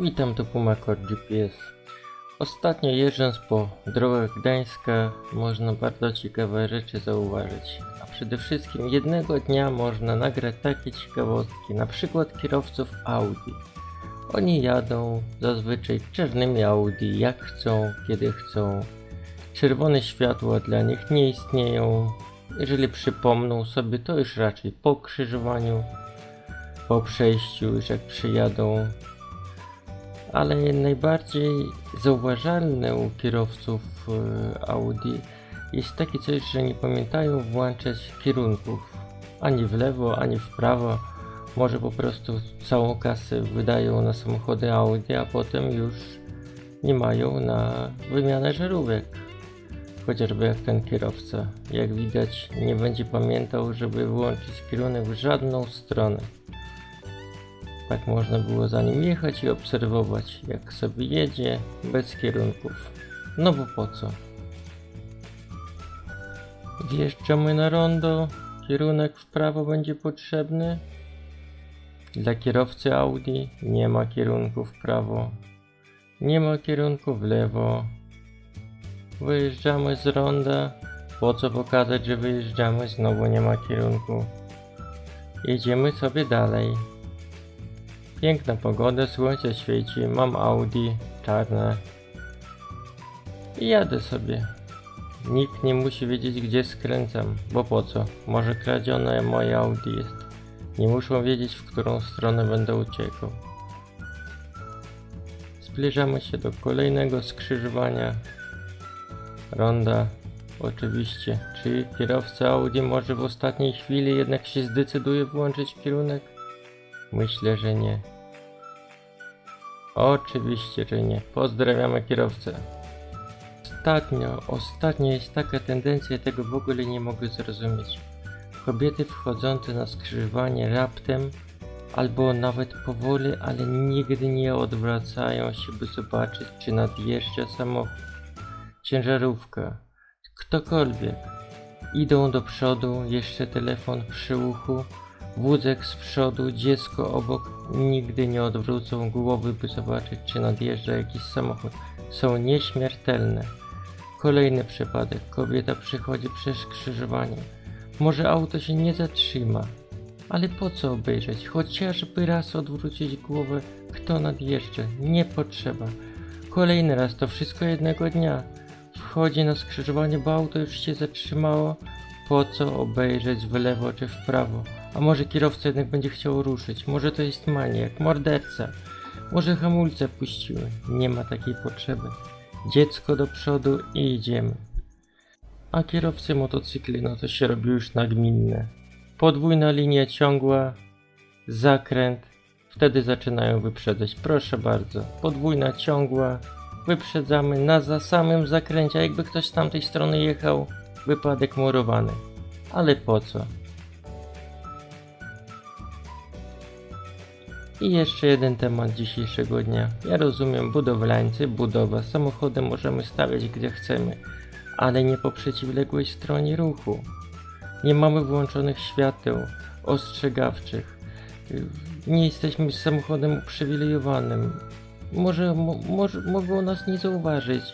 Witam, tu Pumakor GPS. Ostatnio jeżdżąc po drogach Gdańska można bardzo ciekawe rzeczy zauważyć. A przede wszystkim jednego dnia można nagrać takie ciekawostki, na przykład kierowców Audi. Oni jadą zazwyczaj czarnymi Audi jak chcą, kiedy chcą. Czerwone światła dla nich nie istnieją. Jeżeli przypomną sobie, to już raczej po krzyżowaniu, po przejściu, już jak przyjadą ale najbardziej zauważalne u kierowców e, Audi jest takie coś, że nie pamiętają włączać kierunków ani w lewo, ani w prawo. Może po prostu całą kasę wydają na samochody Audi, a potem już nie mają na wymianę żarówek. Chociażby jak ten kierowca. Jak widać, nie będzie pamiętał, żeby włączyć kierunek w żadną stronę. Tak można było za nim jechać i obserwować, jak sobie jedzie bez kierunków. No bo po co? Wjeżdżamy na rondo, kierunek w prawo będzie potrzebny. Dla kierowcy Audi nie ma kierunku w prawo, nie ma kierunku w lewo. Wyjeżdżamy z ronda, po co pokazać, że wyjeżdżamy, znowu nie ma kierunku. Jedziemy sobie dalej. Piękna pogoda, słońce świeci, mam Audi czarne. I jadę sobie. Nikt nie musi wiedzieć gdzie skręcam, bo po co? Może kradzione moje Audi jest. Nie muszą wiedzieć w którą stronę będę uciekał. Zbliżamy się do kolejnego skrzyżowania. Ronda. Oczywiście. Czy kierowca Audi może w ostatniej chwili jednak się zdecyduje włączyć kierunek? Myślę, że nie. Oczywiście, że nie. Pozdrawiamy kierowcę. Ostatnio, ostatnio jest taka tendencja, tego w ogóle nie mogę zrozumieć. Kobiety wchodzące na skrzyżowanie raptem, albo nawet powoli, ale nigdy nie odwracają się, by zobaczyć, czy nadjeżdża samochód, ciężarówka, ktokolwiek. Idą do przodu, jeszcze telefon przy uchu, Wózek z przodu, dziecko obok, nigdy nie odwrócą głowy, by zobaczyć, czy nadjeżdża jakiś samochód. Są nieśmiertelne. Kolejny przypadek. Kobieta przychodzi przez skrzyżowanie. Może auto się nie zatrzyma. Ale po co obejrzeć? Chociażby raz odwrócić głowę, kto nadjeżdża. Nie potrzeba. Kolejny raz to wszystko jednego dnia. Wchodzi na skrzyżowanie, bo auto już się zatrzymało. Po co obejrzeć w lewo czy w prawo? A może kierowca jednak będzie chciał ruszyć? Może to jest maniak, morderca? Może hamulce puściły? Nie ma takiej potrzeby. Dziecko do przodu i idziemy. A kierowcy motocykli, no to się robi już nagminne. Podwójna linia ciągła, zakręt, wtedy zaczynają wyprzedzać. Proszę bardzo, podwójna ciągła, wyprzedzamy na za samym zakręcie, jakby ktoś z tamtej strony jechał, wypadek murowany. Ale po co? I jeszcze jeden temat dzisiejszego dnia. Ja rozumiem budowlańcy, budowa. Samochody możemy stawiać gdzie chcemy, ale nie po przeciwległej stronie ruchu. Nie mamy włączonych świateł ostrzegawczych. Nie jesteśmy samochodem uprzywilejowanym. Może, mo, może mogą nas nie zauważyć.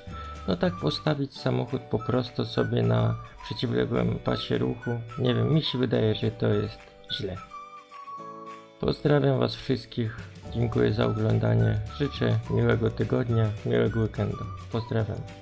No tak postawić samochód po prostu sobie na przeciwległym pasie ruchu. Nie wiem, mi się wydaje, że to jest źle. Pozdrawiam Was wszystkich. Dziękuję za oglądanie. Życzę miłego tygodnia, miłego weekendu. Pozdrawiam.